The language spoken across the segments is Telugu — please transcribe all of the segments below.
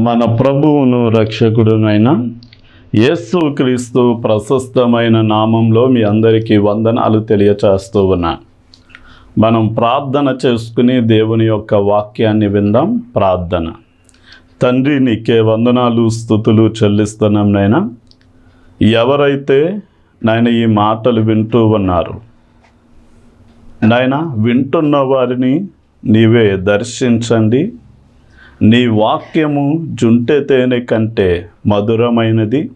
మన ప్రభువును రక్షకుడునైన యేసు క్రీస్తు ప్రశస్తమైన నామంలో మీ అందరికీ వందనాలు తెలియచేస్తూ ఉన్నా. మనం ప్రార్థన చేసుకుని దేవుని యొక్క వాక్యాన్ని విందాం. ప్రార్థన. తండ్రి నీకే వందనాలు స్థుతులు చెల్లిస్తున్నాం నైనా ఎవరైతే నాయన ఈ మాటలు వింటూ ఉన్నారు నాయన వింటున్న వారిని నీవే దర్శించండి. నీ వాక్యము జుంటె తేనె కంటే మధురమైనది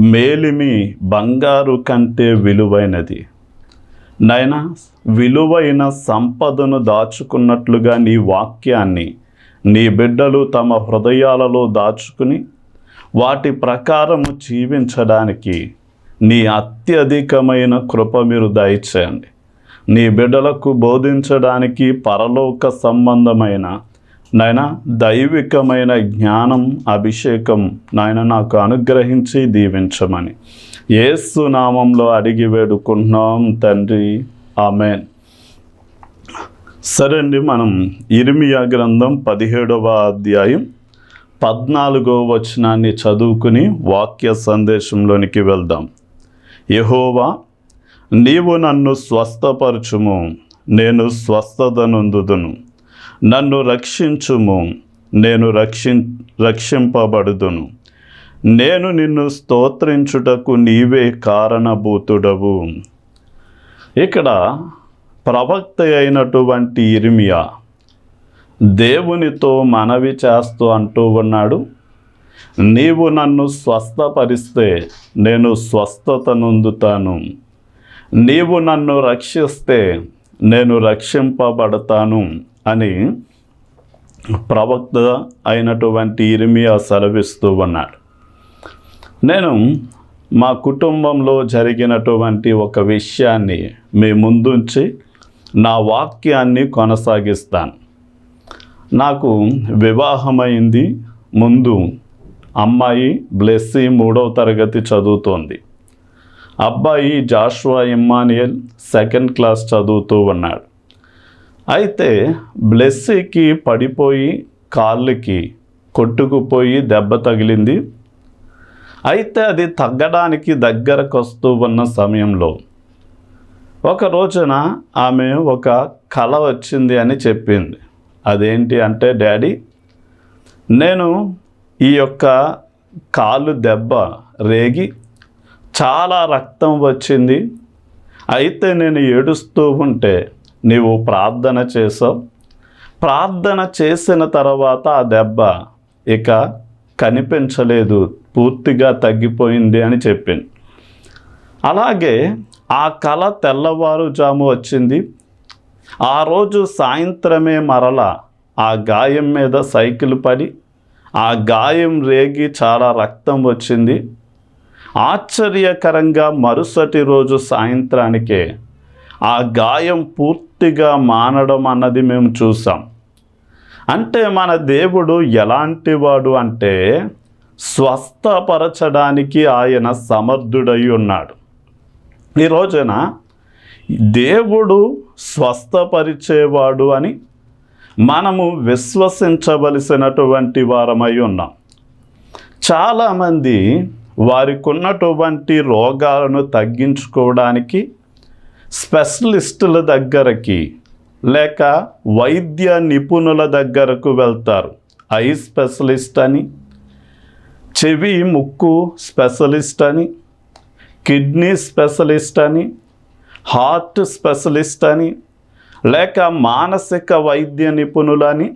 మేలిమి బంగారు కంటే విలువైనది. నాయన విలువైన సంపదను దాచుకున్నట్లుగా నీ వాక్యాన్ని నీ బిడ్డలు తమ హృదయాలలో దాచుకుని వాటి ప్రకారము జీవించడానికి నీ అత్యధికమైన కృప మీరు దయచేయండి. నీ బిడ్డలకు బోధించడానికి పరలోక సంబంధమైన నాయన దైవికమైన జ్ఞానం అభిషేకం నాయన నాకు అనుగ్రహించి దీవించమని. ఏసు నామంలో అడిగి వేడుకుంటున్నాం తండ్రి. ఆమెన్. సరే అండి మనం ఇరిమియా గ్రంథం పదిహేడవ అధ్యాయం పద్నాలుగో వచనాన్ని చదువుకుని వాక్య సందేశంలోనికి వెళ్దాం. యహోవా నీవు నన్ను స్వస్థపరచుము నేను స్వస్థతనందుదును. నన్ను రక్షించుము నేను రక్షి రక్షింపబడుదును. నేను నిన్ను స్తోత్రించుటకు నీవే కారణభూతుడవు. ఇక్కడ ప్రవక్త అయినటువంటి ఇర్మియా దేవునితో మనవి చేస్తూ అంటూ ఉన్నాడు. నీవు నన్ను స్వస్థపరిస్తే నేను స్వస్థత నొందుతాను నీవు నన్ను రక్షిస్తే నేను రక్షింపబడతాను. అని ప్రవక్త అయినటువంటి ఇరిమియా సెలవిస్తూ ఉన్నాడు. నేను మా కుటుంబంలో జరిగినటువంటి ఒక విషయాన్ని మీ ముందుంచి నా వాక్యాన్ని కొనసాగిస్తాను. నాకు వివాహమైంది ముందు అమ్మాయి బ్లెస్సీ మూడవ తరగతి చదువుతోంది. అబ్బాయి జాషువా ఇమ్మానియల్ సెకండ్ క్లాస్ చదువుతూ ఉన్నాడు. అయితే బ్లెస్సీకి పడిపోయి కాళ్ళకి కొట్టుకుపోయి దెబ్బ తగిలింది. అయితే అది తగ్గడానికి దగ్గరకు వస్తూ ఉన్న సమయంలో ఒక రోజున ఆమె ఒక కళ వచ్చింది అని చెప్పింది. అదేంటి అంటే డాడీ నేను ఈ యొక్క కాలు దెబ్బ రేగి చాలా రక్తం వచ్చింది. అయితే నేను ఏడుస్తూ ఉంటే నీవు ప్రార్థన చేసావు. ప్రార్థన చేసిన తర్వాత ఆ దెబ్బ ఇక కనిపించలేదు పూర్తిగా తగ్గిపోయింది అని చెప్పింది. అలాగే ఆ కళ తెల్లవారుజాము వచ్చింది. ఆ రోజు సాయంత్రమే మరల ఆ గాయం మీద సైకిల్ పడి ఆ గాయం రేగి చాలా రక్తం వచ్చింది. ఆశ్చర్యకరంగా మరుసటి రోజు సాయంత్రానికే ఆ గాయం పూర్తిగా మానడం అన్నది మేము చూసాం. అంటే మన దేవుడు ఎలాంటి వాడు అంటే స్వస్థపరచడానికి ఆయన సమర్థుడై ఉన్నాడు. ఈ రోజున దేవుడు స్వస్థపరిచేవాడు అని మనము విశ్వసించవలసినటువంటి వారమై ఉన్నాం. చాలామంది వారికి ఉన్నటువంటి రోగాలను తగ్గించుకోవడానికి స్పెషలిస్టుల దగ్గరకి లేక వైద్య నిపుణుల దగ్గరకు వెళ్తారు. ఐ స్పెషలిస్ట్ అని చెవి ముక్కు స్పెషలిస్ట్ అని కిడ్నీ స్పెషలిస్ట్ అని హార్ట్ స్పెషలిస్ట్ అని లేక మానసిక వైద్య నిపుణులని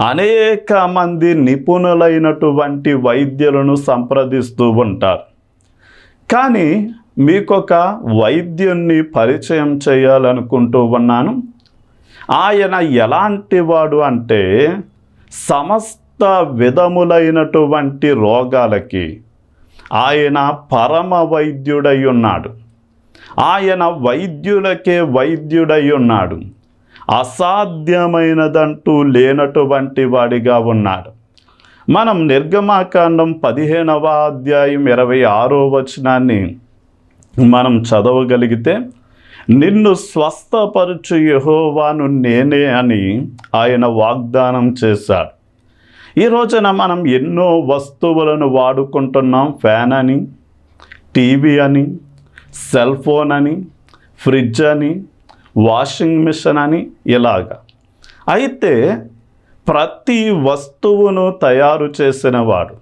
అనేక మంది నిపుణులైనటువంటి వైద్యులను సంప్రదిస్తూ ఉంటారు. కానీ మీకొక వైద్యుణ్ణి పరిచయం చేయాలనుకుంటూ ఉన్నాను. ఆయన ఎలాంటి వాడు అంటే సమస్త విధములైనటువంటి రోగాలకి ఆయన పరమ వైద్యుడై ఉన్నాడు. ఆయన వైద్యులకే వైద్యుడై ఉన్నాడు. అసాధ్యమైనదంటూ లేనటువంటి వాడిగా ఉన్నాడు. మనం నిర్గమాకాండం పదిహేనవ అధ్యాయం ఇరవై ఆరో వచనాన్ని మనం చదవగలిగితే నిన్ను స్వస్థపరచు యహోవాను నేనే అని ఆయన వాగ్దానం చేశాడు. ఈ రోజున మనం ఎన్నో వస్తువులను వాడుకుంటున్నాం. ఫ్యాన్ అని టీవీ అని సెల్ ఫోన్ అని ఫ్రిడ్జ్ అని వాషింగ్ మిషన్ అని ఇలాగా. అయితే ప్రతి వస్తువును తయారు చేసినవాడు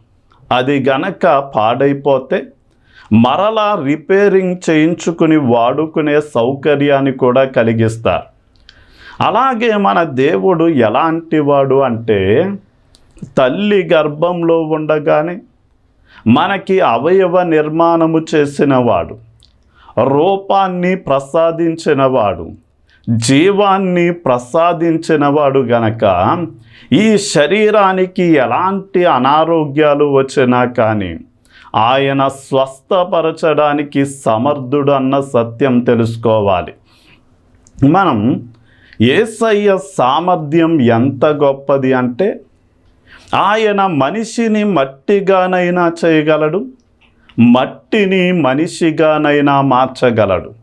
అది గనక పాడైపోతే మరలా రిపేరింగ్ చేయించుకుని వాడుకునే సౌకర్యాన్ని కూడా కలిగిస్తారు. అలాగే మన దేవుడు ఎలాంటి వాడు అంటే తల్లి గర్భంలో ఉండగానే మనకి అవయవ నిర్మాణము చేసినవాడు రూపాన్ని ప్రసాదించినవాడు జీవాన్ని ప్రసాదించినవాడు గనక ఈ శరీరానికి ఎలాంటి అనారోగ్యాలు వచ్చినా కానీ ఆయన స్వస్థపరచడానికి సమర్థుడు అన్న సత్యం తెలుసుకోవాలి. మనం ఏసయ్య సామర్థ్యం ఎంత గొప్పది అంటే ఆయన మనిషిని మట్టిగానైనా చేయగలడు మట్టిని మనిషిగానైనా మార్చగలడు.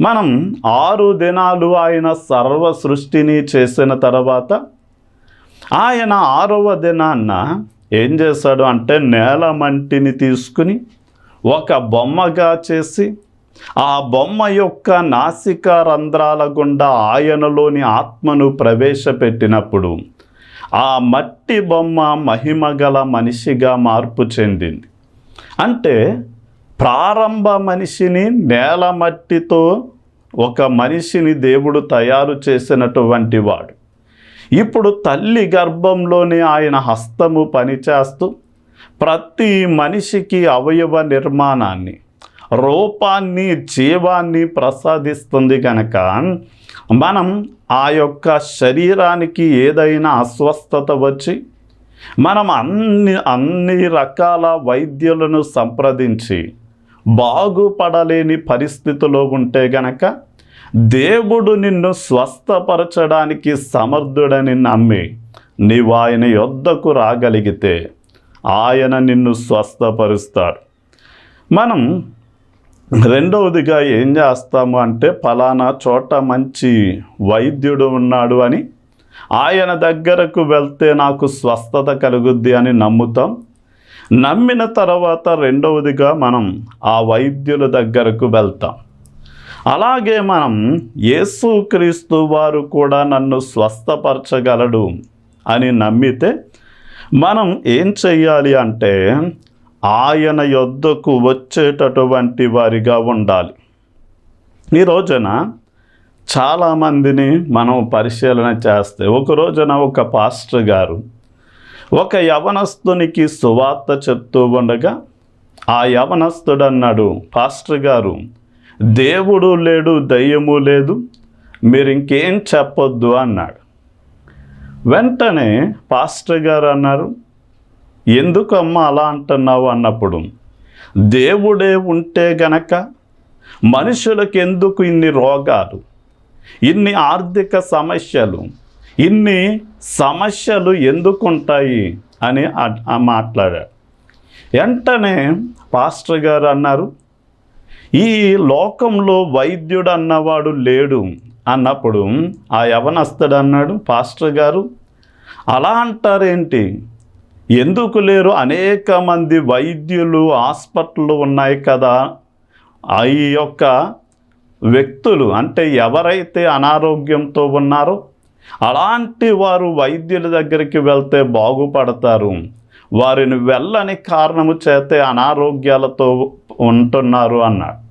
మనం ఆరు దినాలు ఆయన సర్వ సృష్టిని చేసిన తర్వాత ఆయన ఆరవ దినాన్న ఏం చేశాడు అంటే నేల మంటిని తీసుకుని ఒక బొమ్మగా చేసి ఆ బొమ్మ యొక్క నాసిక రంధ్రాల గుండా ఆయనలోని ఆత్మను ప్రవేశపెట్టినప్పుడు ఆ మట్టి బొమ్మ మహిమగల మనిషిగా మార్పు చెందింది. అంటే ప్రారంభ మనిషిని నేల మట్టితో ఒక మనిషిని దేవుడు తయారు చేసినటువంటి వాడు. ఇప్పుడు తల్లి గర్భంలోనే ఆయన హస్తము పనిచేస్తూ ప్రతి మనిషికి అవయవ నిర్మాణాన్ని రూపాన్ని జీవాన్ని ప్రసాదిస్తుంది కనుక మనం ఆ యొక్క శరీరానికి ఏదైనా అస్వస్థత వచ్చి మనం అన్ని అన్ని రకాల వైద్యులను సంప్రదించి బాగుపడలేని పరిస్థితిలో ఉంటే గనక దేవుడు నిన్ను స్వస్థపరచడానికి సమర్థుడని నమ్మి నీవు ఆయన యొద్దకు రాగలిగితే ఆయన నిన్ను స్వస్థపరుస్తాడు. మనం రెండవదిగా ఏం చేస్తాము అంటే ఫలానా చోట మంచి వైద్యుడు ఉన్నాడు అని ఆయన దగ్గరకు వెళ్తే నాకు స్వస్థత కలుగుద్ది అని నమ్ముతాం. నమ్మిన తర్వాత రెండవదిగా మనం ఆ వైద్యుల దగ్గరకు వెళ్తాం. అలాగే మనం యేసుక్రీస్తు వారు కూడా నన్ను స్వస్థపరచగలడు అని నమ్మితే మనం ఏం చెయ్యాలి అంటే ఆయన యొద్దకు వచ్చేటటువంటి వారిగా ఉండాలి. ఈ రోజున చాలామందిని మనం పరిశీలన చేస్తే ఒక రోజున ఒక పాస్టర్ గారు ఒక యవనస్తునికి సువార్త చెప్తూ ఉండగా ఆ యవనస్తుడు అన్నాడు పాస్టర్ గారు దేవుడు లేడు దయ్యము లేదు మీరు ఇంకేం చెప్పొద్దు అన్నాడు. వెంటనే పాస్టర్ గారు అన్నారు ఎందుకమ్మా అలా అంటున్నావు? అన్నప్పుడు దేవుడే ఉంటే గనక మనుషులకు ఎందుకు ఇన్ని రోగాలు ఇన్ని ఆర్థిక సమస్యలు ఇన్ని సమస్యలు ఎందుకు ఉంటాయి అని మాట్లాడారు. ఆ మాట్లాడాడు వెంటనే పాస్టర్ గారు అన్నారు ఈ లోకంలో వైద్యుడు అన్నవాడు లేడు అన్నప్పుడు ఆ యవనస్తుడు అన్నాడు పాస్టర్ గారు. అలా అంటారేంటి? ఎందుకు లేరు? అనేక మంది వైద్యులు హాస్పిటళ్ళు ఉన్నాయి కదా. ఆ ఈ యొక్క వ్యక్తులు అంటే ఎవరైతే అనారోగ్యంతో ఉన్నారో అలాంటి వారు వైద్యుల దగ్గరికి వెళ్తే బాగుపడతారు. వారిని వెళ్ళని కారణము చేతే అనారోగ్యాలతో ఉంటున్నారు అన్నాడు.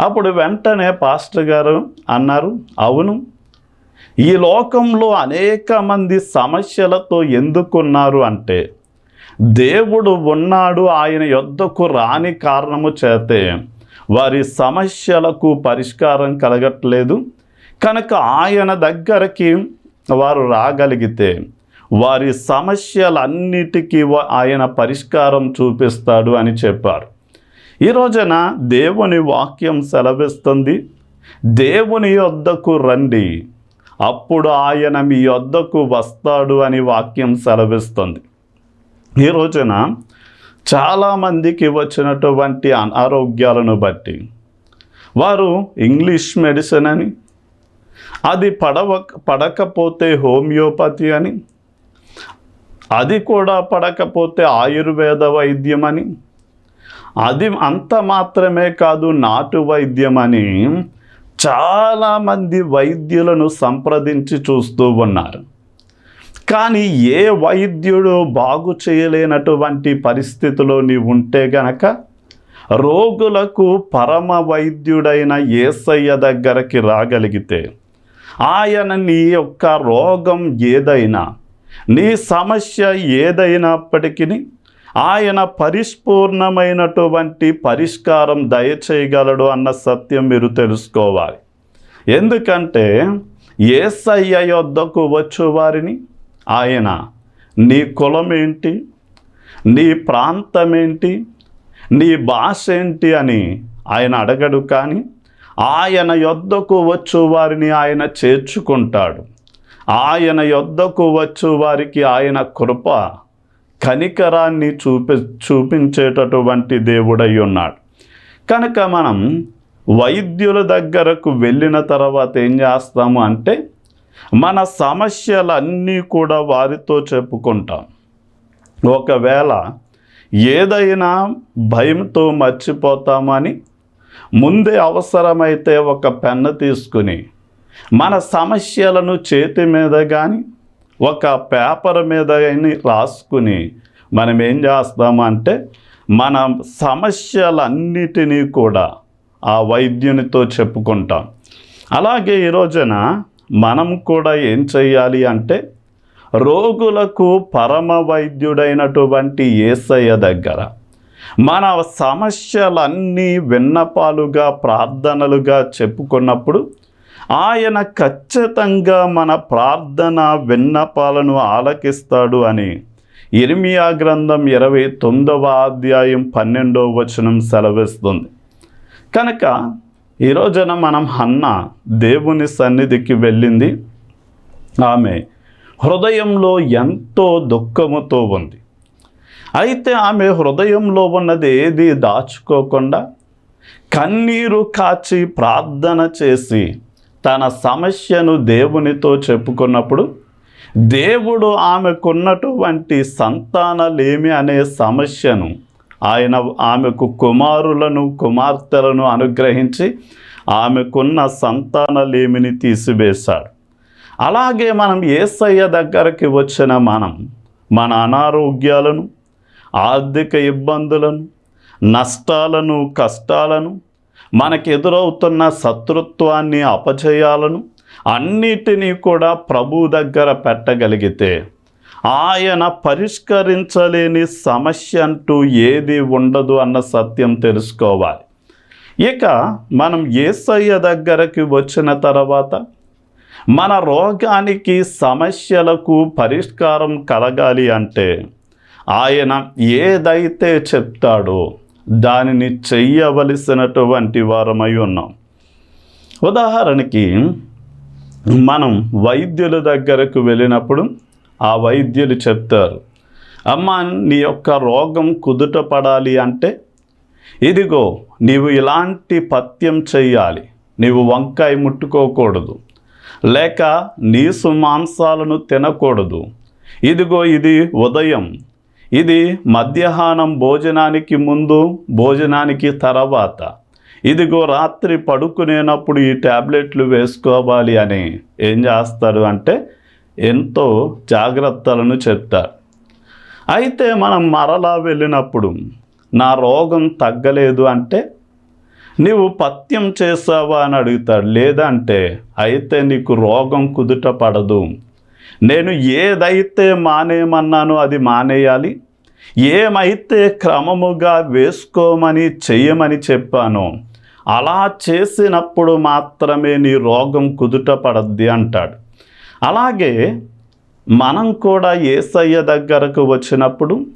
అప్పుడు వెంటనే పాస్టర్ గారు అన్నారు అవును ఈ లోకంలో అనేక మంది సమస్యలతో ఎందుకున్నారు అంటే దేవుడు ఉన్నాడు ఆయన యొద్దకు రాని కారణము చేతే వారి సమస్యలకు పరిష్కారం కలగట్లేదు. కనుక ఆయన దగ్గరికి వారు రాగలిగితే వారి సమస్యలన్నిటికీ వ- ఆయన పరిష్కారం చూపిస్తాడు అని చెప్పారు. ఈ రోజున దేవుని వాక్యం సెలవిస్తుంది. దేవుని యొద్దకు రండి. అప్పుడు ఆయన మీ యొద్దకు వస్తాడు అని వాక్యం సెలవిస్తుంది. ఈ రోజున చాలామందికి వచ్చినటువంటి అనారోగ్యాలను బట్టి వారు ఇంగ్లీష్ మెడిసిన్ అని అది పడవ పడకపోతే హోమియోపతి అని అది కూడా పడకపోతే ఆయుర్వేద వైద్యం అని అది అంత మాత్రమే కాదు నాటు వైద్యం అని చాలామంది వైద్యులను సంప్రదించి చూస్తూ ఉన్నారు. కానీ ఏ వైద్యుడు బాగు చేయలేనటువంటి పరిస్థితిలో నీవు ఉంటే గనక రోగులకు పరమ వైద్యుడైన ఏసయ్య దగ్గరకి రాగలిగితే ఆయన నీ యొక్క రోగం ఏదైనా నీ సమస్య ఏదైనప్పటికీ ఆయన పరిపూర్ణమైనటువంటి పరిష్కారం దయచేయగలడు అన్న సత్యం మీరు తెలుసుకోవాలి. ఎందుకంటే ఏసయ్య యొద్దకు వచ్చు వారిని ఆయన నీ కులం ఏంటి నీ ప్రాంతం ఏంటి నీ భాష ఏంటి అని ఆయన అడగడు కానీ ఆయన యొద్దకు వచ్చు వారిని ఆయన చేర్చుకుంటాడు. ఆయన యొద్దకు వచ్చు వారికి ఆయన కృప కనికరాన్ని చూపి చూపించేటటువంటి దేవుడై ఉన్నాడు. కనుక మనం వైద్యుల దగ్గరకు వెళ్ళిన తర్వాత ఏం చేస్తాము అంటే మన సమస్యలన్నీ కూడా వారితో చెప్పుకుంటాం. ఒకవేళ ఏదైనా భయంతో మర్చిపోతామని ముందే అవసరమైతే ఒక పెన్ను తీసుకుని మన సమస్యలను చేతి మీద కానీ ఒక పేపర్ మీద రాసుకుని మనం ఏం చేస్తాము అంటే మన సమస్యలన్నిటినీ కూడా ఆ వైద్యునితో చెప్పుకుంటాం. అలాగే ఈ రోజున మనం కూడా ఏం చేయాలి అంటే రోగులకు పరమ వైద్యుడైనటువంటి ఏసయ్య దగ్గర మన సమస్యలన్నీ విన్నపాలుగా ప్రార్థనలుగా చెప్పుకున్నప్పుడు ఆయన ఖచ్చితంగా మన ప్రార్థన విన్నపాలను ఆలకిస్తాడు అని ఇర్మియా గ్రంథం ఇరవై తొమ్మిదవ అధ్యాయం పన్నెండవ వచనం సెలవిస్తుంది. కనుక ఈ రోజున మనం హన్న దేవుని సన్నిధికి వెళ్ళింది. ఆమె హృదయంలో ఎంతో దుఃఖముతో ఉంది. అయితే ఆమె హృదయంలో ఉన్నది ఏది దాచుకోకుండా కన్నీరు కాచి ప్రార్థన చేసి తన సమస్యను దేవునితో చెప్పుకున్నప్పుడు దేవుడు ఆమెకున్నటువంటి సంతానలేమి అనే సమస్యను ఆయన ఆమెకు కుమారులను కుమార్తెలను అనుగ్రహించి ఆమెకున్న సంతానలేమిని తీసివేశాడు. అలాగే మనం ఏసయ్య దగ్గరికి వచ్చిన మనం మన అనారోగ్యాలను ఆర్థిక ఇబ్బందులను నష్టాలను కష్టాలను మనకు ఎదురవుతున్న శత్రుత్వాన్ని అపజయాలను అన్నిటినీ కూడా ప్రభు దగ్గర పెట్టగలిగితే ఆయన పరిష్కరించలేని సమస్య అంటూ ఏది ఉండదు అన్న సత్యం తెలుసుకోవాలి. ఇక మనం ఏసయ్య దగ్గరకి వచ్చిన తర్వాత మన రోగానికి సమస్యలకు పరిష్కారం కలగాలి అంటే ఆయన ఏదైతే చెప్తాడో దానిని చెయ్యవలసినటువంటి వారమై ఉన్నాం. ఉదాహరణకి మనం వైద్యుల దగ్గరకు వెళ్ళినప్పుడు ఆ వైద్యులు చెప్తారు అమ్మ నీ యొక్క రోగం కుదుట పడాలి అంటే ఇదిగో నీవు ఇలాంటి పథ్యం చెయ్యాలి నీవు వంకాయ ముట్టుకోకూడదు లేక నీసు మాంసాలను తినకూడదు ఇదిగో ఇది ఉదయం ఇది మధ్యాహ్నం భోజనానికి ముందు భోజనానికి తర్వాత. ఇదిగో రాత్రి పడుకునేటప్పుడు ఈ ట్యాబ్లెట్లు వేసుకోవాలి అని ఏం చేస్తారు అంటే ఎంతో జాగ్రత్తలను చెప్తారు అయితే మనం మరలా వెళ్ళినప్పుడు నా రోగం తగ్గలేదు అంటే నీవు పథ్యం చేసావా అని అడుగుతాడు. లేదంటే అయితే నీకు రోగం కుదుట పడదు. నేను ఏదైతే మానేయమన్నానో అది మానేయాలి. ఏమైతే క్రమముగా వేసుకోమని చేయమని చెప్పానో అలా చేసినప్పుడు మాత్రమే నీ రోగం కుదుట పడద్ది అంటాడు. అలాగే మనం కూడా ఏసయ్య దగ్గరకు వచ్చినప్పుడు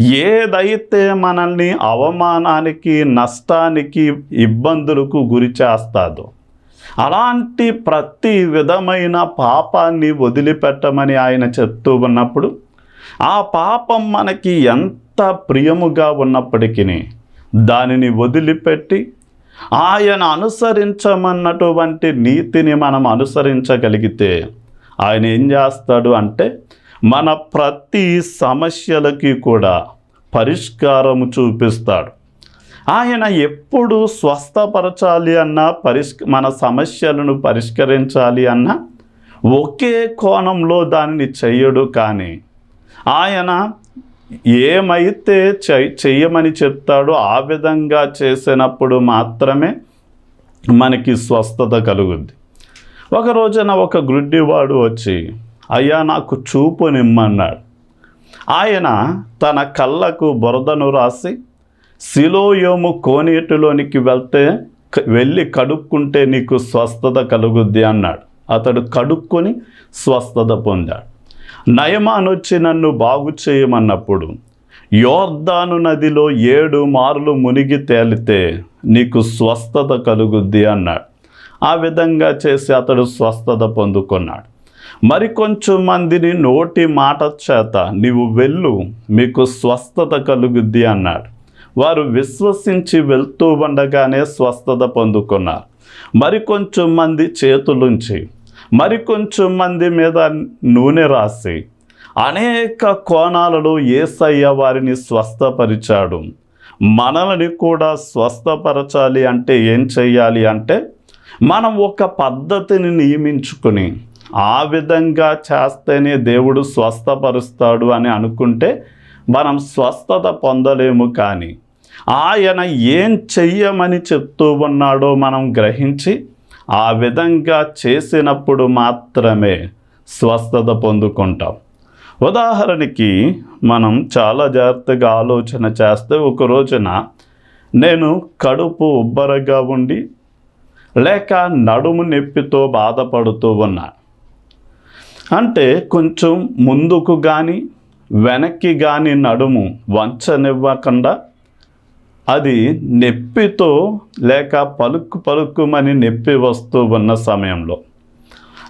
ఏదైతే మనల్ని అవమానానికి నష్టానికి ఇబ్బందులకు గురి చేస్తాదో అలాంటి ప్రతి విధమైన పాపాన్ని వదిలిపెట్టమని ఆయన చెప్తూ ఉన్నప్పుడు ఆ పాపం మనకి ఎంత ప్రియముగా ఉన్నప్పటికీ దానిని వదిలిపెట్టి ఆయన అనుసరించమన్నటువంటి నీతిని మనం అనుసరించగలిగితే ఆయన ఏం చేస్తాడు అంటే మన ప్రతి సమస్యలకి కూడా పరిష్కారము చూపిస్తాడు. ఆయన ఎప్పుడు స్వస్థపరచాలి అన్న పరిష్ మన సమస్యలను పరిష్కరించాలి అన్న ఒకే కోణంలో దానిని చెయ్యడు కానీ ఆయన ఏమైతే చెయ్యమని చెప్తాడో ఆ విధంగా చేసినప్పుడు మాత్రమే మనకి స్వస్థత కలుగుద్ది. ఒక రోజున ఒక గుడ్డివాడు వచ్చి అయ్యా నాకు చూపు నిమ్మన్నాడు. ఆయన తన కళ్ళకు బురదను రాసి శిలోయోము కోనేటిలోనికి వెళ్తే వెళ్ళి కడుక్కుంటే నీకు స్వస్థత కలుగుద్ది అన్నాడు. అతడు కడుక్కొని స్వస్థత పొందాడు. నయమాన్ వచ్చి నన్ను బాగు చేయమన్నప్పుడు యోర్దాను నదిలో ఏడు మార్లు మునిగి తేలితే నీకు స్వస్థత కలుగుద్ది అన్నాడు. ఆ విధంగా చేసి అతడు స్వస్థత పొందుకున్నాడు. మరి కొంచెం మందిని నోటి మాట చేత నీవు వెళ్ళు మీకు స్వస్థత కలుగుద్ది అన్నాడు. వారు విశ్వసించి వెళ్తూ ఉండగానే స్వస్థత పొందుకున్నారు. మరి కొంచెం మంది చేతులుంచి మరి కొంచెం మంది మీద నూనె రాసి అనేక కోణాలలో ఏసయ్య వారిని స్వస్థపరిచాడు. మనల్ని కూడా స్వస్థపరచాలి అంటే ఏం చెయ్యాలి అంటే మనం ఒక పద్ధతిని నియమించుకుని ఆ విధంగా చేస్తేనే దేవుడు స్వస్థపరుస్తాడు అని అనుకుంటే మనం స్వస్థత పొందలేము కానీ ఆయన ఏం చెయ్యమని చెప్తూ ఉన్నాడో మనం గ్రహించి ఆ విధంగా చేసినప్పుడు మాత్రమే స్వస్థత పొందుకుంటాం. ఉదాహరణకి మనం చాలా జాగ్రత్తగా ఆలోచన చేస్తే ఒక రోజున నేను కడుపు ఉబ్బరగా ఉండి లేక నడుము నొప్పితో బాధపడుతూ ఉన్నా. అంటే కొంచెం ముందుకు కానీ వెనక్కి కానీ నడుము వంచనివ్వకుండా అది నొప్పితో లేక పలుక్కు పలుక్కుమని నొప్పి వస్తూ ఉన్న సమయంలో.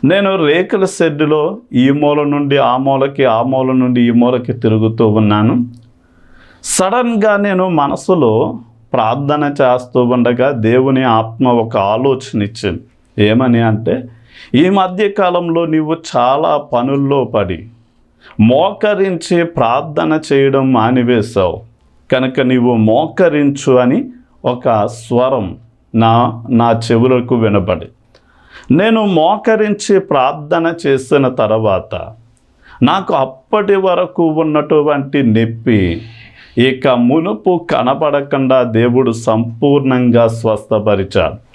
నేను రేకుల షెడ్డులో ఈ మూల నుండి ఆ మూలకి ఆ మూల నుండి ఈ మూలకి తిరుగుతూ ఉన్నాను. సడన్గా నేను మనసులో ప్రార్థన చేస్తూ ఉండగా దేవుని ఆత్మ ఒక ఆలోచన ఇచ్చింది. ఏమని అంటే ఈ మధ్య కాలంలో నీవు చాలా పనుల్లో పడి మోకరించి ప్రార్థన చేయడం మానివేశావు. కనుక నీవు మోకరించు అని ఒక స్వరం నా నా చెవులకు వినబడి. నేను మోకరించి ప్రార్థన చేసిన తర్వాత నాకు అప్పటి వరకు ఉన్నటువంటి నొప్పి ఇక మునుపు కనపడకుండా దేవుడు సంపూర్ణంగా స్వస్థపరిచాడు.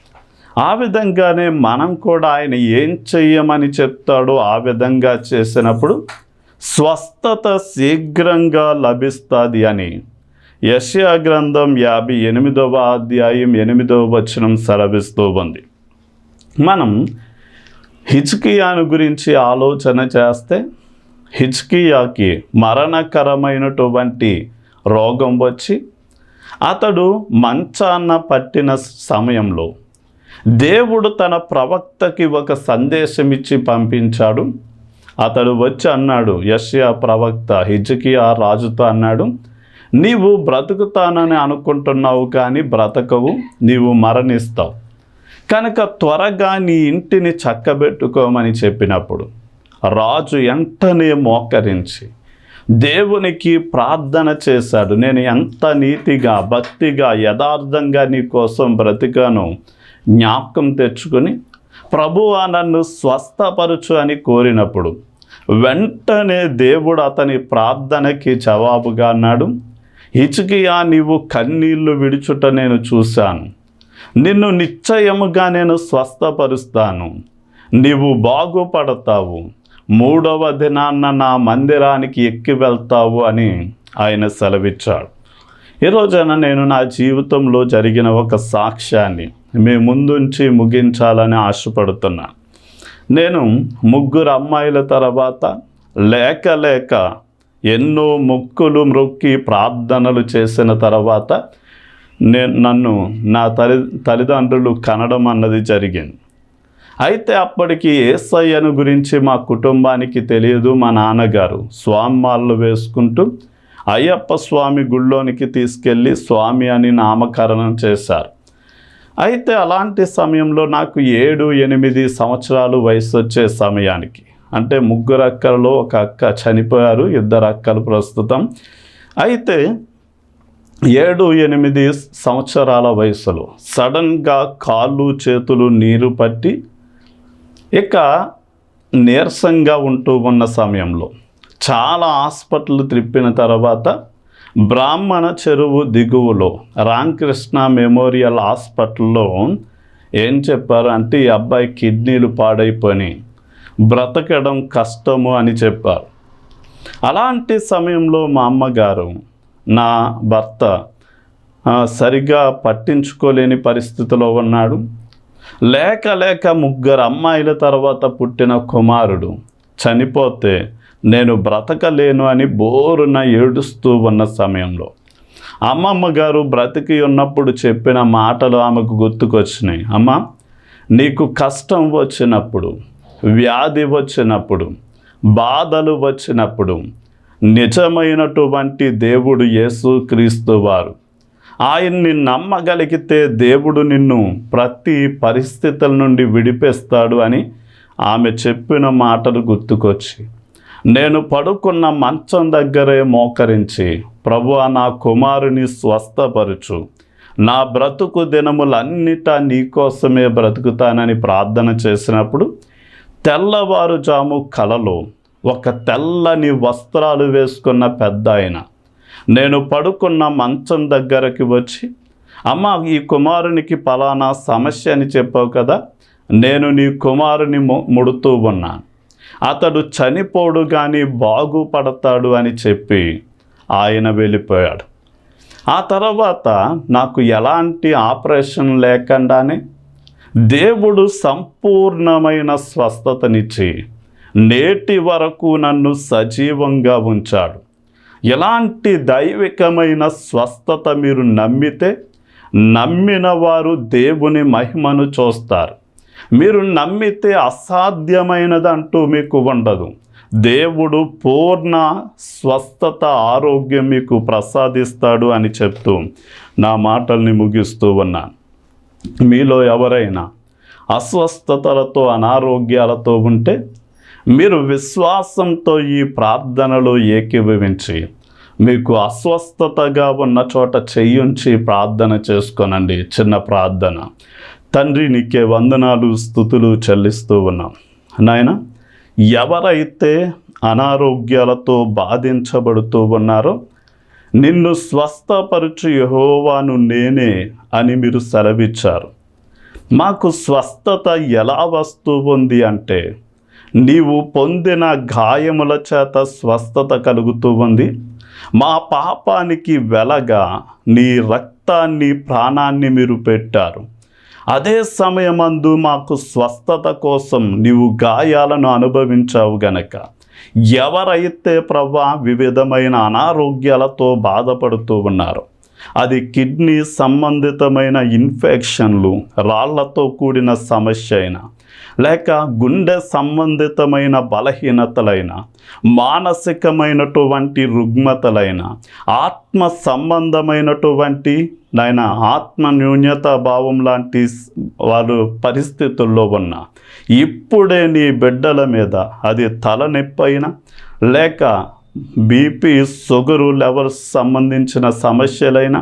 ఆ విధంగానే మనం కూడా ఆయన ఏం చెయ్యమని చెప్తాడో ఆ విధంగా చేసినప్పుడు స్వస్థత శీఘ్రంగా లభిస్తుంది అని. యశ్యా గ్రంథం యాభై ఎనిమిదవ అధ్యాయం ఎనిమిదవ వచనం సెలవిస్తూ ఉంది. మనం హిజ్కియాను గురించి ఆలోచన చేస్తే హిజ్కియాకి మరణకరమైనటువంటి రోగం వచ్చి అతడు మంచాన్న పట్టిన సమయంలో దేవుడు తన ప్రవక్తకి ఒక సందేశం ఇచ్చి పంపించాడు. అతడు వచ్చి అన్నాడు యష్యా ప్రవక్త హిజ్కియా రాజుతో అన్నాడు నీవు బ్రతుకుతానని అనుకుంటున్నావు కానీ బ్రతకవు నీవు మరణిస్తావు. కనుక త్వరగా నీ ఇంటిని చక్కబెట్టుకోమని చెప్పినప్పుడు రాజు ఎంటనే మోకరించి దేవునికి ప్రార్థన చేశాడు నేను ఎంత నీతిగా భక్తిగా యథార్థంగా నీ కోసం బ్రతికాను జ్ఞాపకం తెచ్చుకొని ప్రభువా నన్ను స్వస్థపరచు అని కోరినప్పుడు వెంటనే దేవుడు అతని ప్రార్థనకి జవాబుగా అన్నాడు హిచుకియా నీవు కన్నీళ్ళు విడుచుట నేను చూశాను. నిన్ను నిశ్చయముగా నేను స్వస్థపరుస్తాను. నీవు బాగుపడతావు. మూడవ దినాన్న నా మందిరానికి ఎక్కి వెళ్తావు అని ఆయన సెలవిచ్చాడు. ఈరోజున నేను నా జీవితంలో జరిగిన ఒక సాక్ష్యాన్ని మీ ముందుంచి ముగించాలని ఆశపడుతున్నా. నేను ముగ్గురు అమ్మాయిల తర్వాత లేక లేక ఎన్నో మొక్కులు మొక్కి ప్రార్థనలు చేసిన తర్వాత నేను నన్ను నా తల్లి తల్లిదండ్రులు కనడం అన్నది జరిగింది. అయితే అప్పటికి ఏసయ్యను గురించి మా కుటుంబానికి తెలియదు మా నాన్నగారు. స్వామిమాళ్ళు వేసుకుంటూ అయ్యప్ప స్వామి గుళ్ళోనికి తీసుకెళ్ళి స్వామి అని నామకరణం చేశారు. అయితే అలాంటి సమయంలో నాకు ఏడు ఎనిమిది సంవత్సరాలు వయసు వచ్చే సమయానికి. అంటే ముగ్గురు అక్కలలో ఒక అక్క చనిపోయారు ఇద్దరు అక్కలు ప్రస్తుతం. అయితే ఏడు ఎనిమిది సంవత్సరాల వయసులో సడన్గా కాళ్ళు చేతులు నీరు పట్టి ఇక నీరసంగా ఉంటూ ఉన్న సమయంలో చాలా హాస్పిటల్ త్రిప్పిన తర్వాత బ్రాహ్మణ చెరువు దిగువలో రామకృష్ణ మెమోరియల్ హాస్పిటల్లో ఏం చెప్పారు అంటే ఈ అబ్బాయి కిడ్నీలు పాడైపోయి బ్రతకడం కష్టము అని చెప్పారు. అలాంటి సమయంలో మా అమ్మగారు నా భర్త సరిగా పట్టించుకోలేని పరిస్థితిలో ఉన్నాడు. లేక లేక ముగ్గురు అమ్మాయిల తర్వాత పుట్టిన కుమారుడు చనిపోతే నేను బ్రతకలేను అని బోరున ఏడుస్తూ ఉన్న సమయంలో అమ్మమ్మ గారు బ్రతికి ఉన్నప్పుడు చెప్పిన మాటలు ఆమెకు గుర్తుకొచ్చినాయి. అమ్మ నీకు కష్టం వచ్చినప్పుడు వ్యాధి వచ్చినప్పుడు బాధలు వచ్చినప్పుడు నిజమైనటువంటి దేవుడు యేసు క్రీస్తు వారు. ఆయన్ని నమ్మగలిగితే దేవుడు నిన్ను ప్రతి పరిస్థితుల నుండి విడిపిస్తాడు అని ఆమె చెప్పిన మాటలు గుర్తుకొచ్చి నేను పడుకున్న మంచం దగ్గరే మోకరించి ప్రభు నా కుమారుని స్వస్థపరచు. నా బ్రతుకు దినములన్నిటా నీకోసమే బ్రతుకుతానని ప్రార్థన చేసినప్పుడు తెల్లవారుజాము కలలో ఒక తెల్లని వస్త్రాలు వేసుకున్న పెద్ద ఆయన నేను పడుకున్న మంచం దగ్గరకి వచ్చి అమ్మ ఈ కుమారునికి పలానా సమస్య అని చెప్పావు కదా నేను నీ కుమారుని ము- ముడుతూ ఉన్నాను. అతడు చనిపోడు కానీ బాగుపడతాడు అని చెప్పి ఆయన వెళ్ళిపోయాడు. ఆ తర్వాత నాకు ఎలాంటి ఆపరేషన్ లేకుండానే దేవుడు సంపూర్ణమైన స్వస్థతనిచ్చి నేటి వరకు నన్ను సజీవంగా ఉంచాడు. ఎలాంటి దైవికమైన స్వస్థత మీరు నమ్మితే నమ్మిన వారు దేవుని మహిమను చూస్తారు. మీరు నమ్మితే అసాధ్యమైనదంటూ మీకు ఉండదు. దేవుడు పూర్ణ స్వస్థత ఆరోగ్యం మీకు ప్రసాదిస్తాడు అని చెప్తూ నా మాటల్ని ముగిస్తూ ఉన్నాను మీలో ఎవరైనా అస్వస్థతలతో అనారోగ్యాలతో ఉంటే మీరు విశ్వాసంతో ఈ ప్రార్థనలో ఏకీభవించి మీకు అస్వస్థతగా ఉన్న చోట చెయ్యుంచి ప్రార్థన చేసుకోనండి. చిన్న ప్రార్థన. తండ్రి నీకే వందనాలు స్థుతులు చెల్లిస్తూ ఉన్నాం. నాయన ఎవరైతే అనారోగ్యాలతో బాధించబడుతూ ఉన్నారో నిన్ను స్వస్థపరచు యహోవాను నేనే అని మీరు సెలవిచ్చారు. మాకు స్వస్థత ఎలా వస్తూ ఉంది అంటే నీవు పొందిన గాయముల చేత స్వస్థత కలుగుతూ ఉంది. మా పాపానికి వెలగా నీ రక్తాన్ని ప్రాణాన్ని మీరు పెట్టారు. అదే సమయమందు మాకు స్వస్థత కోసం నీవు గాయాలను అనుభవించావు గనక. ఎవరైతే ప్రభా వివిధమైన అనారోగ్యాలతో బాధపడుతూ ఉన్నారు అది కిడ్నీ సంబంధితమైన ఇన్ఫెక్షన్లు రాళ్ళతో కూడిన సమస్య అయినా లేక గుండె సంబంధితమైన బలహీనతలైన మానసికమైనటువంటి రుగ్మతలైన ఆత్మ సంబంధమైనటువంటి నాయన ఆత్మ న్యూన్యత భావం లాంటి వారు పరిస్థితుల్లో ఉన్న ఇప్పుడే నీ బిడ్డల మీద అది తలనొప్పైనా లేక బీపీ షుగరు లెవెల్స్ సంబంధించిన సమస్యలైనా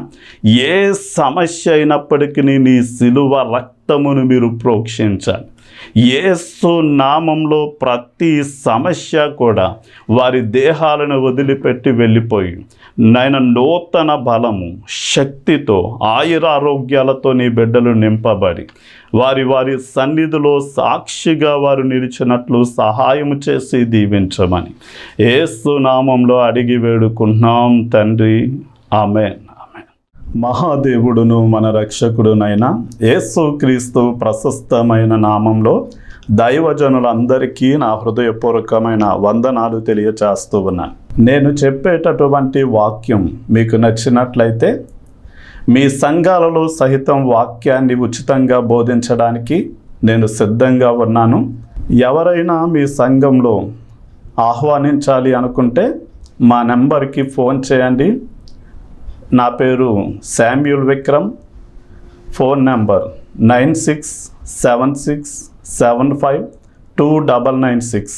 ఏ సమస్య అయినప్పటికీ నీ సిలువ రక్తమును మీరు ప్రోక్షించాలి. ఏసు నామంలో ప్రతి సమస్య కూడా వారి దేహాలను వదిలిపెట్టి వెళ్ళిపోయి నాయన నూతన బలము శక్తితో ఆయురారోగ్యాలతో నీ బిడ్డలు నింపబడి వారి వారి సన్నిధిలో సాక్షిగా వారు నిలిచినట్లు సహాయం చేసి దీవించమని ఏసు నామంలో అడిగి వేడుకుంటున్నాం తండ్రి. ఆమె ఆమెన్. మహాదేవుడును మన రక్షకుడునైన యేసుక్రీస్తు ప్రశస్తమైన నామంలో దైవజనులందరికీ నా హృదయపూర్వకమైన వందనాలు తెలియచేస్తూ ఉన్నాను నేను చెప్పేటటువంటి వాక్యం మీకు నచ్చినట్లయితే మీ సంఘాలలో సహితం వాక్యాన్ని ఉచితంగా బోధించడానికి నేను సిద్ధంగా ఉన్నాను. ఎవరైనా మీ సంఘంలో ఆహ్వానించాలి అనుకుంటే మా నెంబర్కి ఫోన్ చేయండి. నా పేరు Samuel Vikram. Phone number nine six seven six seven five two double nine six.